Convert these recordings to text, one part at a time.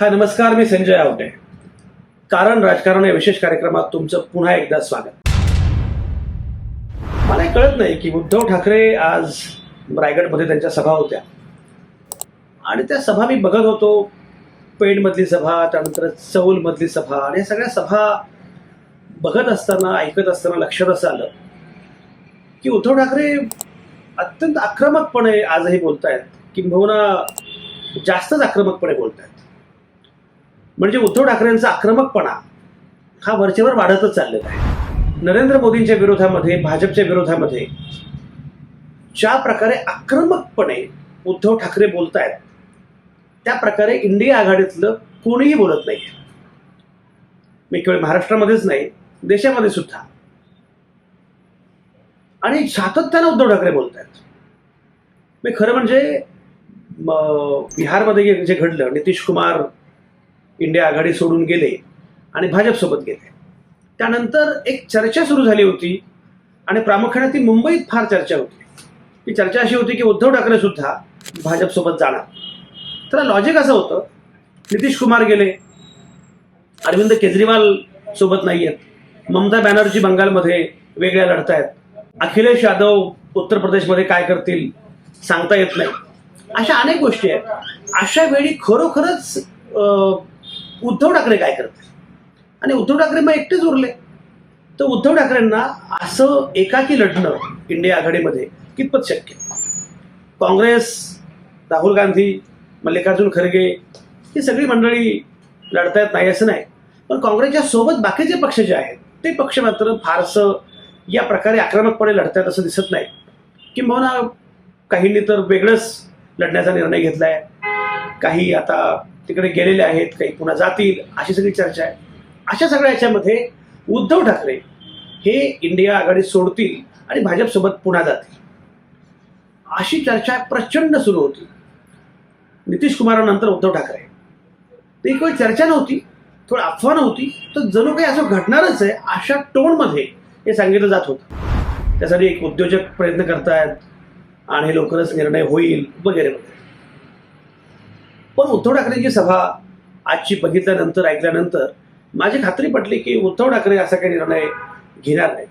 हा नमस्कार मी संजय आवटे. कारण राजकारण या विशेष कार्यक्रमात तुमचं पुन्हा एकदा स्वागत. मला कळत नाही की उद्धव ठाकरे आज रायगडमध्ये त्यांच्या सभा होत्या. आणि त्या सभा मी बघत होतो. पेणमधली सभा त्यानंतर चौलमधली सभा आणि या सगळ्या सभा बघत असताना ऐकत असताना लक्षात असं आलं की उद्धव ठाकरे अत्यंत आक्रमकपणे आजही बोलतायत. किंबहुना जास्तच आक्रमकपणे बोलतायत. म्हणजे उद्धव ठाकरेंचा आक्रमकपणा हा वरचेवर वाढतच चाललेला आहे. नरेंद्र मोदींच्या विरोधामध्ये भाजपच्या विरोधामध्ये ज्या प्रकारे आक्रमकपणे उद्धव ठाकरे बोलतायत त्या प्रकारे इंडिया आघाडीतलं कोणीही बोलत नाही मी केवळ महाराष्ट्रामध्येच नाही देशामध्ये सुद्धा. आणि सातत्यानं उद्धव ठाकरे बोलत आहेत मी खरं म्हणजे बिहारमध्ये जे घडलं नितीश कुमार इंडिया आघाडी सोडून गेले आणि भाजपसोबत गेले. त्यानंतर एक चर्चा सुरू झाली होती आणि प्रामुख्याने ती मुंबईत फार चर्चा होती. ती चर्चा अशी होती की उद्धव ठाकरे सुद्धा भाजपसोबत जाणार. तर लॉजिक असं होतं नितीश कुमार गेले अरविंद केजरीवाल सोबत नाही आहेत ममता बॅनर्जी बंगालमध्ये वेगळ्या लढतायत अखिलेश यादव उत्तर प्रदेशमध्ये काय करतील सांगता येत नाही. अशा अनेक गोष्टी आहेत. अशा वेळी खरोखरच उद्धव ठाकरे काय करतील? आणि उद्धव ठाकरे मग एकटेच उरले. तर उद्धव ठाकरेंना असं एकाकी लढणं इंडिया आघाडीमध्ये कितपत शक्य काँग्रेस राहुल गांधी मल्लिकार्जुन खरगे ही सगळी मंडळी लढतायत नाही असं नाही. पण काँग्रेसच्या सोबत बाकीचे पक्ष जे आहेत ते पक्ष मात्र फारसं या प्रकारे आक्रमकपणे लढतायत असं दिसत नाही. किंबहुना काहींनी तर वेगळंच लढण्याचा निर्णय घेतला आहे काही आता तिकडे गेलेले आहेत काही पुन्हा जातील अशी सगळी चर्चा आहे. अशा सगळ्या याच्यामध्ये उद्धव ठाकरे हे इंडिया आघाडी सोडतील आणि भाजपसोबत पुन्हा जातील. अशी चर्चा प्रचंड सुरू होती. नितीश कुमारानंतर उद्धव ठाकरे. ती काही चर्चा नव्हती थोडी अफवा नव्हती तर जणू काही असं घडणारच आहे अशा टोनमध्ये हे सांगितलं जात होतं. त्यासाठी एक उद्योजक प्रयत्न करतायत आणि लवकरच निर्णय होईल वगैरे वगैरे. पण उद्धव ठाकरेंची सभा आजची बघितल्यानंतर ऐकल्यानंतर माझी खात्री पटली की उद्धव ठाकरे असा काही निर्णय घेणार नाहीत.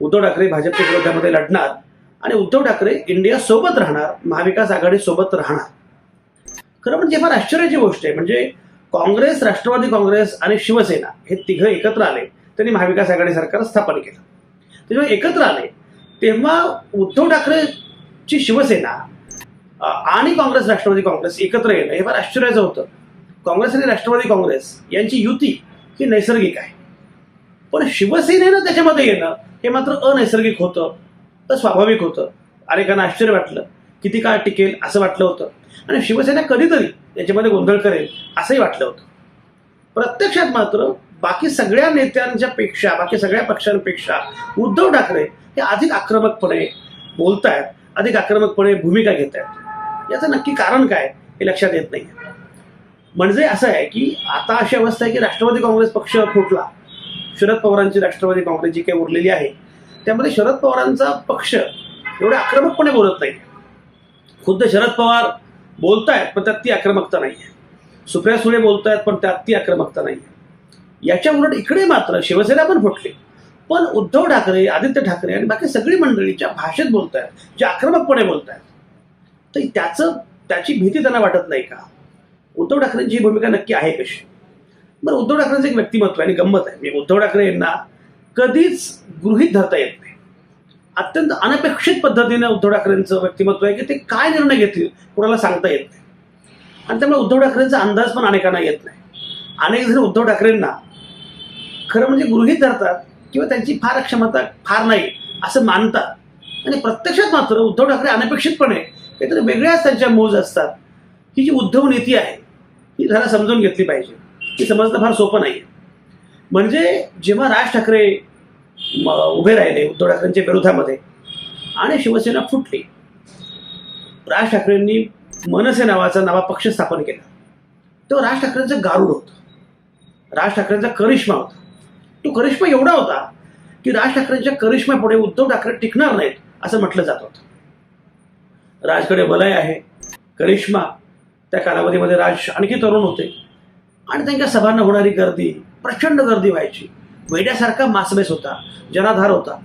उद्धव ठाकरे भाजपच्या विरोधामध्ये लढणार आणि उद्धव ठाकरे इंडिया सोबत राहणार महाविकास आघाडी सोबत राहणार. खरं म्हणजे फार आश्चर्याची गोष्ट आहे. म्हणजे काँग्रेस राष्ट्रवादी काँग्रेस आणि शिवसेना हे तिघं एकत्र आले त्यांनी महाविकास आघाडी सरकार स्थापन केलं. तेव्हा एकत्र आले तेव्हा उद्धव ठाकरेची शिवसेना आणि काँग्रेस राष्ट्रवादी काँग्रेस एकत्र येणं हे फार आश्चर्याचं होतं. काँग्रेस आणि राष्ट्रवादी काँग्रेस यांची युती ही नैसर्गिक आहे. पण शिवसेनेनं त्याच्यामध्ये येणं हे मात्र अनैसर्गिक होतं तर स्वाभाविक होतं. अनेकांना आश्चर्य वाटलं किती काळ टिकेल असं वाटलं होतं. आणि शिवसेना कधीतरी याच्यामध्ये गोंधळ करेल असंही वाटलं होतं. प्रत्यक्षात मात्र बाकी सगळ्या नेत्यांच्या पेक्षा बाकी सगळ्या पक्षांपेक्षा उद्धव ठाकरे हे अधिक आक्रमकपणे बोलतायत अधिक आक्रमकपणे भूमिका घेत आहेत याचं नक्की कारण काय हे लक्षात येत नाही म्हणजे असं आहे की आता अशी अवस्था आहे की राष्ट्रवादी काँग्रेस पक्ष फुटला. शरद पवारांची राष्ट्रवादी काँग्रेस जी काही उरलेली आहे त्यामध्ये शरद पवारांचा पक्ष एवढे आक्रमकपणे बोलत नाही खुद्द शरद पवार बोलतायत पण त्यात ती आक्रमकता नाही आहे सुप्रिया सुळे बोलतायत पण त्यात ती आक्रमकता नाही आहे याच्या उलट इकडे मात्र शिवसेना पण फुटली. पण उद्धव ठाकरे आदित्य ठाकरे आणि बाकी सगळी मंडळीच्या भाषेत बोलतायत जे आक्रमकपणे बोलतायत तर त्याचं त्याची भीती त्यांना वाटत नाही का? उद्धव ठाकरेंची ही भूमिका नक्की आहे कशी? बरं उद्धव ठाकरेंचं एक व्यक्तिमत्व आहे आणि गंमत आहे. म्हणजे उद्धव ठाकरे यांना कधीच गृहीत धरता येत नाही. अत्यंत अनपेक्षित पद्धतीने उद्धव ठाकरेंचं व्यक्तिमत्व आहे की ते काय निर्णय घेतील कोणाला सांगता येत नाही. आणि त्यामुळे उद्धव ठाकरेंचा अंदाज पण अनेकांना येत नाही. अनेक जण उद्धव ठाकरेंना खरं म्हणजे गृहीत धरतात किंवा त्यांची फार क्षमता फार नाही असं मानतात. आणि प्रत्यक्षात मात्र उद्धव ठाकरे अनपेक्षितपणे काहीतरी वेगळ्याच त्यांच्या मोज असतात. ही जी उद्धव नीती आहे ही जरा समजून घेतली पाहिजे. ही समजणं फार सोपं नाही म्हणजे जेव्हा राज ठाकरे उभे राहिले उद्धव ठाकरेंच्या विरोधामध्ये आणि शिवसेना फुटली राज ठाकरेंनी मनसे नावाचा नवा पक्ष स्थापन केला. तो राज ठाकरेंचं गारुड होतं. राज ठाकरेंचा करिश्मा होता. तो करिश्मा एवढा होता की राज ठाकरेंच्या करिश्म्यापुढे उद्धव ठाकरे टिकणार नाहीत असं म्हटलं जात होतं. राजकडे वलय आहे. करिश्मा त्या कालावधीमध्ये राज आणखी तरुण होते. आणि त्यांच्या सभांना होणारी गर्दी प्रचंड गर्दी व्हायची. वेड्यासारखा मासमेस होता जनाधार होता.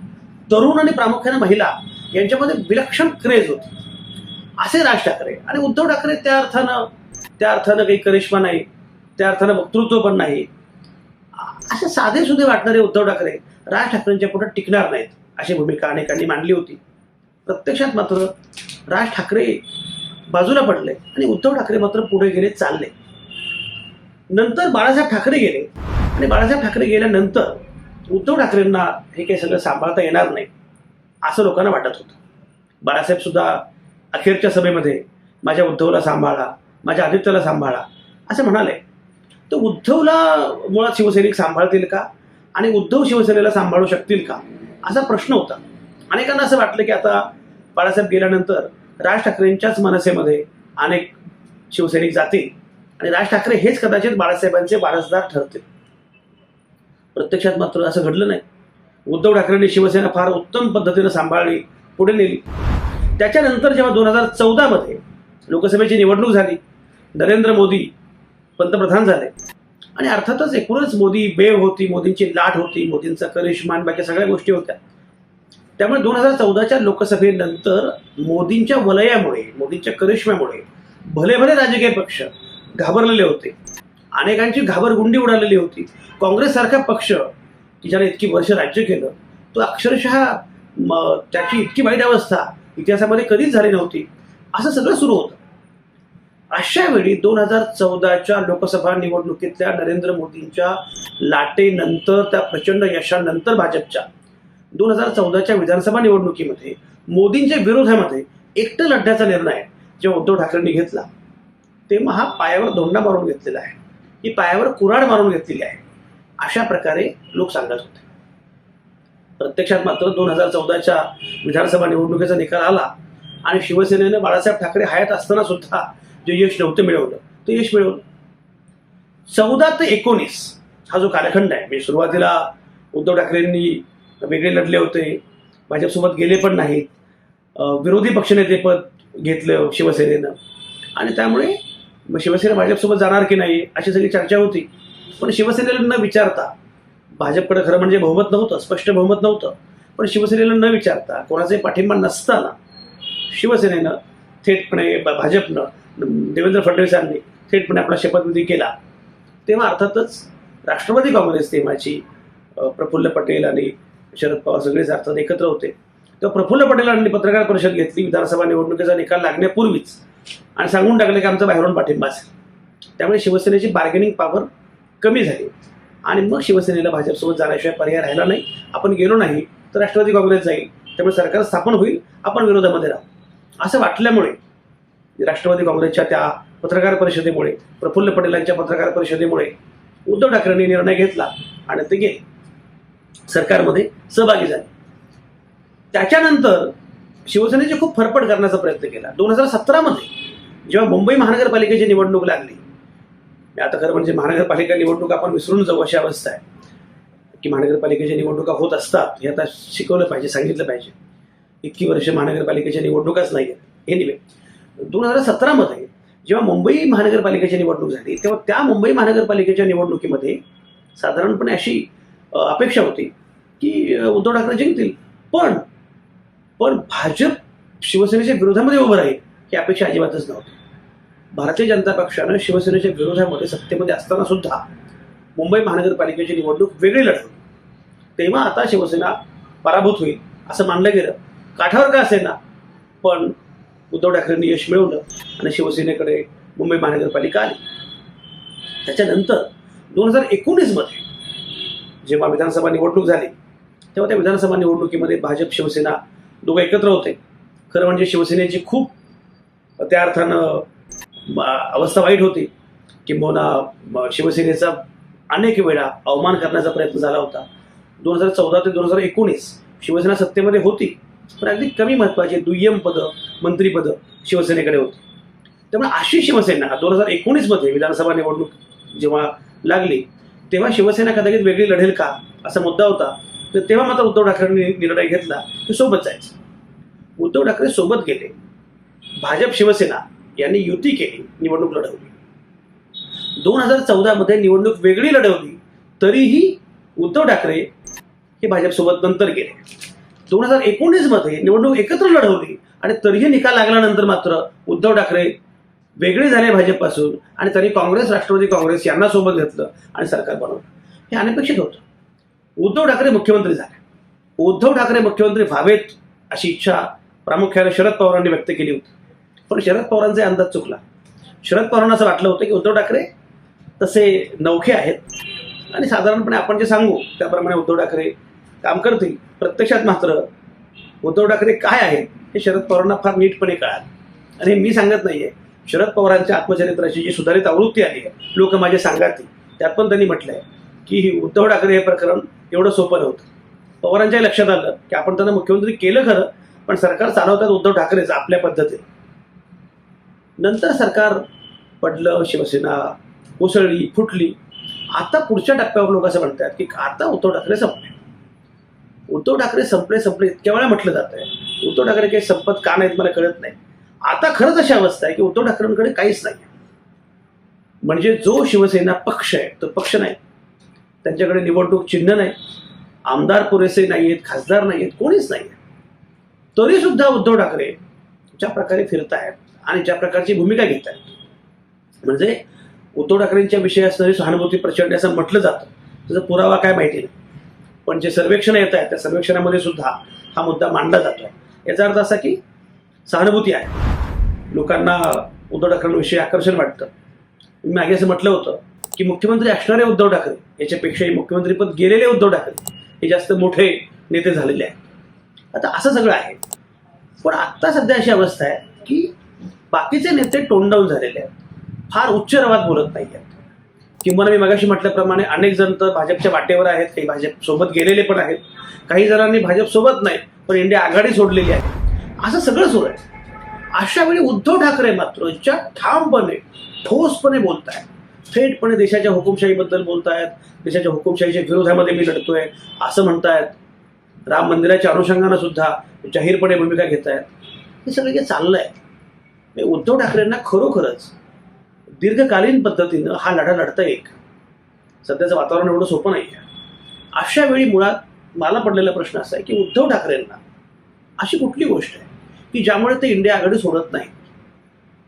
तरुण आणि प्रामुख्याने महिला यांच्यामध्ये विलक्षण क्रेज होती. असे राज ठाकरे आणि उद्धव ठाकरे त्या अर्थानं त्या अर्थानं काही करिश्मा नाही त्या अर्थानं वक्तृत्व पण नाही. असे साधे सुधे वाटणारे उद्धव ठाकरे राज ठाकरेंच्या पुढे टिकणार नाहीत अशी भूमिका अनेकांनी मांडली होती. प्रत्यक्षात मात्र राज ठाकरे बाजूला पडले आणि उद्धव ठाकरे मात्र पुढे गेले चालले. नंतर बाळासाहेब ठाकरे गेले. आणि बाळासाहेब ठाकरे गेल्यानंतर उद्धव ठाकरेंना हे काही सगळं सांभाळता येणार नाही असं लोकांना वाटत होतं. बाळासाहेब सुद्धा अखेरच्या सभेमध्ये माझ्या उद्धवला सांभाळा माझ्या आदित्यला सांभाळा असं म्हणाले. तर उद्धवला मुळात शिवसैनिक सांभाळतील का? आणि उद्धव शिवसेनेला सांभाळू शकतील का? असा प्रश्न होता. अनेकांना असं वाटलं की आता बाळासाहेब गेल्यानंतर राज ठाकरेंच्याच मनसेमध्ये अनेक शिवसैनिक जातील आणि राज ठाकरे हेच कदाचित बाळासाहेबांचे वारसदार ठरतील. प्रत्यक्षात मात्र असं घडलं नाही. उद्धव ठाकरेंनी शिवसेना फार उत्तम पद्धतीनं सांभाळली पुढे नेली. त्याच्यानंतर जेव्हा दोन हजार चौदामध्ये लोकसभेची निवडणूक झाली नरेंद्र मोदी पंतप्रधान झाले. आणि अर्थातच एकूणच मोदी बेव होती मोदींची लाट होती मोदींचा करिश्मान बाकी सगळ्या गोष्टी होत्या. त्यामुळे दोन हजार चौदाच्या लोकसभेनंतर मोदींच्या वलयामुळे मोदींच्या करिश्म्यामुळे भले भले राजकीय पक्ष घाबरलेले होते. अनेकांची घाबरगुंडी उडालेली होती. काँग्रेससारखा पक्ष की ज्याने इतकी वर्ष राज्य केलं तो अक्षरशः त्याची इतकी वाईट अवस्था इतिहासामध्ये कधीच झाली नव्हती. असं सगळं सुरू होतं. अशा वेळी दोन हजार चौदाच्या लोकसभा निवडणुकीतल्या नरेंद्र मोदींच्या लाटेनंतर त्या प्रचंड यशानंतर भाजपच्या दोन हजार चौदाच्या विधानसभा निवडणुकीमध्ये मोदींच्या विरोधामध्ये एकटं लढण्याचा निर्णय जेव्हा उद्धव ठाकरेंनी घेतला तेव्हा हा पायावर धोंडा मारून घेतलेला आहे. ही पायावर कुराड मारून घेतलेली आहे. अशा प्रकारे लोक सांगत होते. प्रत्यक्षात मात्र दोन हजार चौदाच्या विधानसभा निवडणुकीचा निकाल आला आणि शिवसेनेनं बाळासाहेब ठाकरे हयात असताना सुद्धा जे यश नव्हतं मिळवलं ते यश मिळवलं. चौदा ते एकोणीस हा जो कालखंड आहे मी सुरुवातीला उद्धव ठाकरेंनी वेगळे लढले होते. भाजपसोबत गेले पण नाहीत. विरोधी पक्षनेतेपद घेतलं शिवसेनेनं. आणि त्यामुळे मग शिवसेना भाजपसोबत जाणार की नाही अशी सगळी चर्चा होती. पण शिवसेनेला न विचारता भाजपकडे खरं म्हणजे बहुमत नव्हतं स्पष्ट बहुमत नव्हतं. पण शिवसेनेला न विचारता कोणाचाही पाठिंबा नसताना शिवसेनेनं थेटपणे ब- भाजपनं देवेंद्र फडणवीसांनी थेटपणे आपला शपथविधी केला. तेव्हा अर्थातच राष्ट्रवादी काँग्रेस तेव्हाची प्रफुल्ल पटेल आणि शरद पवार सगळेच अर्थात एकत्र होते. तेव्हा प्रफुल्ल पटेलांनी पत्रकार परिषद घेतली विधानसभा निवडणुकीचा निकाल लागण्यापूर्वीच. आणि सांगून टाकले की आमचा बाहेरून पाठिंबा असेल. त्यामुळे शिवसेनेची बार्गेनिंग पॉवर कमी झाली. आणि मग शिवसेनेला भाजपसोबत जाण्याशिवाय पर्याय राहिला नाही. आपण गेलो नाही तर राष्ट्रवादी काँग्रेस जाईल. त्यामुळे सरकार स्थापन होईल आपण विरोधामध्ये राहू. असं वाटल्यामुळे राष्ट्रवादी काँग्रेसच्या त्या पत्रकार परिषदेमुळे प्रफुल्ल पटेलांच्या पत्रकार परिषदेमुळे उद्धव ठाकरेंनी निर्णय घेतला आणि ते गेले. सरकारमध्ये सहभागी झाले. त्याच्यानंतर शिवसेनेचे खूप फरफड करण्याचा प्रयत्न केला. दोन हजार सतरामध्ये जेव्हा मुंबई महानगरपालिकेची निवडणूक लागली आता खरं म्हणजे महानगरपालिका निवडणूक आपण विसरून जाऊ अशी अवस्था आहे. की महानगरपालिकेच्या निवडणुका होत असतात हे आता शिकवलं पाहिजे सांगितलं पाहिजे. इतकी वर्ष महानगरपालिकेच्या निवडणुकाच नाही आहेत एनिवे दोन हजार सतरामध्ये जेव्हा मुंबई महानगरपालिकेची निवडणूक झाली तेव्हा त्या मुंबई महानगरपालिकेच्या निवडणुकीमध्ये साधारणपणे अशी अपेक्षा होती की उद्धव ठाकरे जिंकतील. पण पण भाजप शिवसेनेच्या विरोधामध्ये उभं राहील ही अपेक्षा अजिबातच नव्हती. भारतीय जनता पक्षानं शिवसेनेच्या विरोधामध्ये सत्तेमध्ये असताना सुद्धा मुंबई महानगरपालिकेची निवडणूक वेगळी लढवली. तेव्हा आता शिवसेना पराभूत होईल असं मानलं गेलं. काठावर का असेल ना पण उद्धव ठाकरेंनी यश मिळवलं आणि शिवसेनेकडे मुंबई महानगरपालिका आली. त्याच्यानंतर दोन हजार एकोणीसमध्ये जेव्हा विधानसभा निवडणूक झाली तेव्हा त्या विधानसभा निवडणुकीमध्ये भाजप शिवसेना दोघं एकत्र होते. खरं म्हणजे शिवसेनेची खूप त्या अर्थानं अवस्था वाईट होती किंबहुना शिवसेनेचा अनेक वेळा अवमान करण्याचा प्रयत्न झाला होता. दोन हजार चौदा ते दोन हजार एकोणीस शिवसेना सत्तेमध्ये होती पण अगदी कमी महत्त्वाची दुय्यम पदं मंत्रीपदं शिवसेनेकडे होती. त्यामुळे अशी शिवसेना दोन हजार एकोणीसमध्ये विधानसभा निवडणूक जेव्हा लागली तेव्हा शिवसेना कदाचित वेगळी लढेल का असा मुद्दा होता. तर तेव्हा मात्र उद्धव ठाकरेंनी निर्णय घेतला की सोबत जायचं. उद्धव ठाकरे सोबत गेले. भाजप शिवसेना यांनी युती केली निवडणूक लढवली. दोन हजार चौदामध्ये निवडणूक वेगळी लढवली तरीही उद्धव ठाकरे हे भाजपसोबत नंतर गेले. दोन हजार एकोणीसमध्ये निवडणूक एकत्र लढवली आणि तरीही निकाल लागल्यानंतर मात्र उद्धव ठाकरे वेगळे झाले भाजपपासून आणि त्यांनी काँग्रेस राष्ट्रवादी काँग्रेस यांना सोबत घेतलं आणि सरकार बनवलं. हे अनपेक्षित होतं. उद्धव ठाकरे मुख्यमंत्री झाले. उद्धव ठाकरे मुख्यमंत्री व्हावेत अशी इच्छा प्रामुख्याने शरद पवारांनी व्यक्त केली होती. पण शरद पवारांचे अंदाज चुकला. शरद पवारांना असं वाटलं होतं की उद्धव ठाकरे तसे नौखे आहेत. आणि साधारणपणे आपण जे सांगू त्याप्रमाणे उद्धव ठाकरे काम करतील. प्रत्यक्षात मात्र उद्धव ठाकरे काय आहेत हे शरद पवारांना फार नीटपणे कळाल. आणि हे मी सांगत नाही आहे शरद पवारांच्या आत्मचरित्राची जी सुधारित आवृत्ती आली आहे लोक माझे सांगातील त्यात पण त्यांनी म्हटलं आहे की उद्धव ठाकरे हे प्रकरण एवढं सोपं नव्हतं. पवारांच्या लक्षात आलं की आपण त्यांना मुख्यमंत्री केलं खरं पण सरकार चालवतात उद्धव ठाकरेच आपल्या पद्धतीने. नंतर सरकार पडलं शिवसेना कोसळली फुटली. आता पुढच्या टप्प्यावर लोक असं म्हणतात की आता उद्धव ठाकरे संपले. उद्धव ठाकरे संपले संपले इतक्या वेळा म्हटलं जात आहे. उद्धव ठाकरे काही संपत का नाहीत मला कळत नाही. आता खरंच अशी अवस्था आहे की उद्धव ठाकरेंकडे काहीच नाही म्हणजे जो शिवसेना पक्ष आहे तो पक्ष नाही. त्यांच्याकडे निवडणूक चिन्ह नाही आमदार पुरेसे नाही आहेत खासदार नाही आहेत कोणीच नाही तरी सुद्धा उद्धव ठाकरे ज्या प्रकारे फिरतायत आणि ज्या प्रकारची भूमिका घेत आहेत म्हणजे उद्धव ठाकरेंच्या विषयी असणारी सहानुभूती प्रचंड असं म्हटलं जातं. त्याचा पुरावा काय माहिती नाही. पण जे सर्वेक्षण येत आहेत त्या सर्वेक्षणामध्ये सुद्धा हा मुद्दा मांडला जातोय. याचा अर्थ असा की सहानुभूती आहे. लोकांना उद्धव ठाकरेंविषयी आकर्षण वाटतं. मी मागे असं म्हटलं होतं की मुख्यमंत्री असणारे उद्धव ठाकरे याच्यापेक्षाही मुख्यमंत्रीपद गेलेले उद्धव ठाकरे हे जास्त मोठे नेते झालेले आहेत. आता असं सगळं आहे. पण आत्ता सध्या अशी अवस्था आहे की बाकीचे नेते टोनडाऊन झालेले आहेत. फार उच्च रवात बोलत नाही आहेत. किंवा मी मगाशी म्हटल्याप्रमाणे अनेक जण तर भाजपच्या वाटेवर आहेत. काही भाजप सोबत गेलेले पण आहेत. काही जणांनी भाजप सोबत नाही पण इंडिया आघाडी सोडलेली आहे. असं सगळं सुरू आहे. अशा वेळी उद्धव ठाकरे मात्र ज्या ठामपणे ठोसपणे बोलत आहेत थेटपणे देशाच्या हुकुमशाहीबद्दल बोलतायत देशाच्या हुकुमशाहीच्या विरोधामध्ये मी लढतोय असं म्हणतायत. राम मंदिराच्या अनुषंगानं सुद्धा जाहीरपणे भूमिका घेत आहेत हे सगळं जे चाललंय हे उद्धव ठाकरेंना खरोखरच दीर्घकालीन पद्धतीनं हा लढा लढता येईल सध्याचं वातावरण एवढं सोपं नाही आहे अशा वेळी मुळात मला पडलेला प्रश्न असा आहे की उद्धव ठाकरेंना अशी कुठली गोष्ट आहे की ज्यामुळे ते इंडिया आघाडी सोडत नाही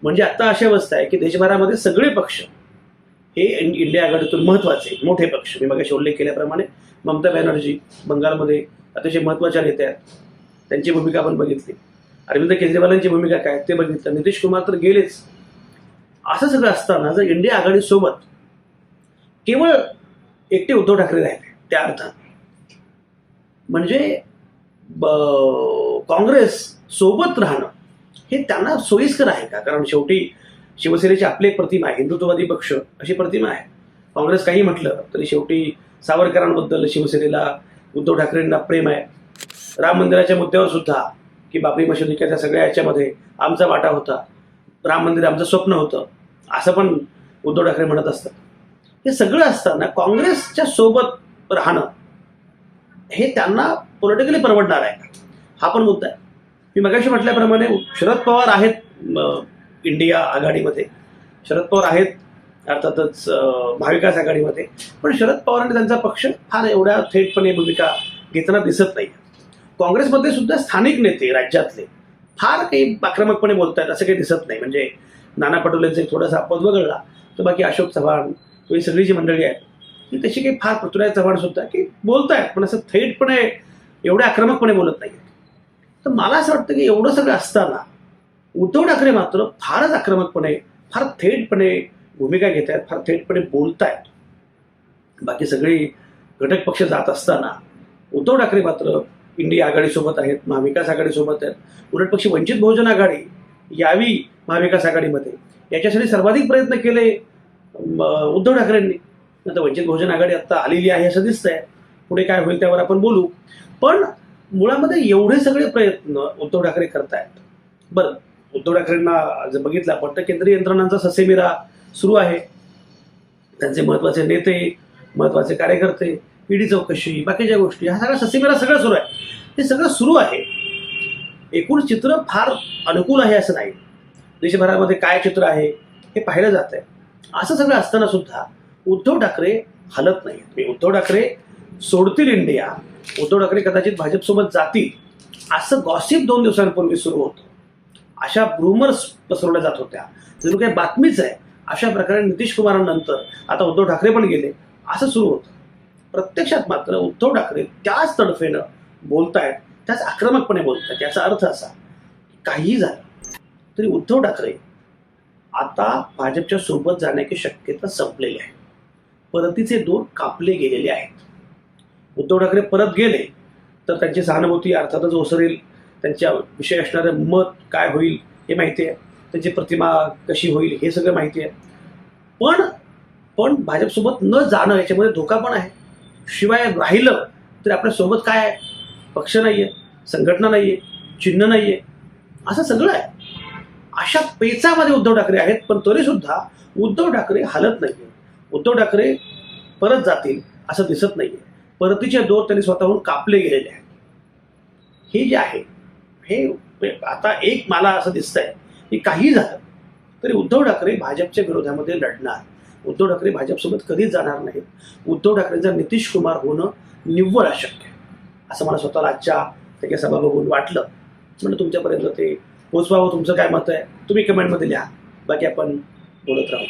म्हणजे आत्ता अशी अवस्था आहे की देशभरामध्ये सगळे पक्ष हे इंडिया आघाडीतून महत्त्वाचे मोठे पक्ष. मी मगाशी उल्लेख केल्याप्रमाणे ममता बॅनर्जी बंगालमध्ये अतिशय महत्त्वाच्या नेत्या आहेत. त्यांची भूमिका आपण बघितली. अरविंद केजरीवालांची भूमिका काय ते बघितलं. नितीश कुमार तर गेलेच. असं सगळं असताना जर इंडिया आघाडीसोबत केवळ एकटे उद्धव ठाकरे राहिले त्या अर्थाने. म्हणजे ब- काँग्रेस सोबत राहणं हे त्यांना सोयीस्कर आहे का? कारण शेवटी शिवसेनेची आपली एक प्रतिमा आहे हिंदुत्ववादी पक्ष अशी प्रतिमा आहे. काँग्रेस काही म्हटलं तरी शेवटी सावरकरांबद्दल शिवसेनेला उद्धव ठाकरेंना प्रेम आहे. राम मंदिराच्या मुद्द्यावर सुद्धा की बाबरी मशिदीच्या त्या सगळ्या याच्यामध्ये आमचा वाटा होता. राम मंदिर आमचं स्वप्न होतं असं पण उद्धव ठाकरे म्हणत असतात. हे सगळं असताना काँग्रेसच्या सोबत राहणं हे त्यांना पॉलिटिकली परवडणार आहे हा पण मुद्दा आहे. मी मगाशी म्हटल्याप्रमाणे शरद पवार आहेत इंडिया आघाडीमध्ये. शरद पवार आहेत अर्थातच महाविकास आघाडीमध्ये. पण शरद पवार आणि त्यांचा पक्ष फार एवढ्या थेटपणे भूमिका घेताना दिसत नाही काँग्रेसमध्ये सुद्धा स्थानिक नेते राज्यातले फार काही आक्रमकपणे बोलतायत असं काही दिसत नाही. म्हणजे नाना पटोलेंचा थोडासा अपवाद वगळला तर बाकी अशोक चव्हाण किंवा ही सगळी जी मंडळी आहेत ती तशी काही फार पृथ्वीराज चव्हाण सुद्धा की बोलतायत पण असं थेटपणे एवढ्या आक्रमकपणे बोलत नाही तर मला असं वाटतं की एवढं सगळं असताना उद्धव ठाकरे मात्र फारच आक्रमकपणे फार थेटपणे भूमिका घेत आहेत फार थेटपणे बोलत आहेत बाकी सगळी घटक पक्ष जात असताना उद्धव ठाकरे मात्र इंडिया आघाडीसोबत आहेत महाविकास आघाडीसोबत आहेत उलट पक्षी वंचित बहुजन आघाडी यावी महाविकास आघाडीमध्ये. याच्यासाठी सर्वाधिक प्रयत्न केले उद्धव ठाकरेंनी. आता वंचित बहुजन आघाडी आत्ता आलेली आहे असं दिसतंय. पुढे काय होईल त्यावर आपण बोलू. पण मुळामध्ये एवढे सगळे प्रयत्न उद्धव ठाकरे करतायत. बरं उद्धव ठाकरेंना जर बघितलं आपण तर केंद्रीय यंत्रणांचा ससेमिरा सुरू आहे. त्यांचे महत्त्वाचे नेते महत्त्वाचे कार्यकर्ते ईडी चौकशी बाकीच्या गोष्टी हा सगळा ससेमिरा सगळं सुरू आहे हे सगळं सुरू आहे. एकूण चित्र फार अनुकूल आहे असं नाही. देशभरामध्ये काय चित्र आहे हे पाहिलं जात आहे. असं सगळं असताना सुद्धा उद्धव ठाकरे हलत नाही मी म्हणजे उद्धव ठाकरे सोडतील इंडिया. उद्धव ठाकरे कदाचित भाजपसोबत जातील. असं गॉसिप दोन दिवसांपूर्वी सुरू होतं. अशा ब्रुमर्स पसरवल्या जात होत्या. जणू काही बातमीच आहे अशा प्रकारे नितीश कुमारांनंतर आता उद्धव ठाकरे पण गेले असं सुरू होतं. प्रत्यक्षात मात्र उद्धव ठाकरे त्याच तडफेनं बोलतायत त्याच आक्रमकपणे बोलतायत. याचा अर्थ असा काहीही झालं तरी उद्धव ठाकरे आता भाजपच्या सोबत जाण्याची शक्यता संपलेली आहे. परतीचे दोर कापले गेलेले आहेत. उद्धव ठाकरे परत गेले तर त्यांची सहानुभूती अर्थातच ओसरेल. त्यांच्या विषयी असणारं मत काय होईल हे माहिती आहे. त्यांची प्रतिमा कशी होईल हे सगळं माहिती आहे. पण पण भाजपसोबत न जाणं याच्यामध्ये धोका पण आहे. शिवाय राहिलं तर आपल्यासोबत काय आहे? पक्ष नाही आहे संघटना नाही आहे चिन्ह नाही आहे असं सगळं आहे. अशा पेचामध्ये उद्धव ठाकरे आहेत पण तरीसुद्धा उद्धव ठाकरे हलत नाही उद्धव ठाकरे परत जातील असं दिसत नाही परतीचे दोर त्यांनी स्वतःहून कापले गेलेले आहेत. हे जे आहे हे आता एक मला असं दिसतंय की काही झालं तरी उद्धव ठाकरे भाजपच्या विरोधामध्ये लढणार. उद्धव ठाकरे भाजपसोबत कधीच जाणार नाहीत. उद्धव ठाकरेंचा नितीश कुमार होणं निव्वळ अशक्य आहे. असं मला स्वतःला आजच्या त्याच्या सभा बघून वाटलं. म्हणून तुमच्यापर्यंत ते पोचवावं तुमचं काय मत आहे? तुम्ही कमेंटमध्ये लिहा. बाकी आपण बोलत राहू.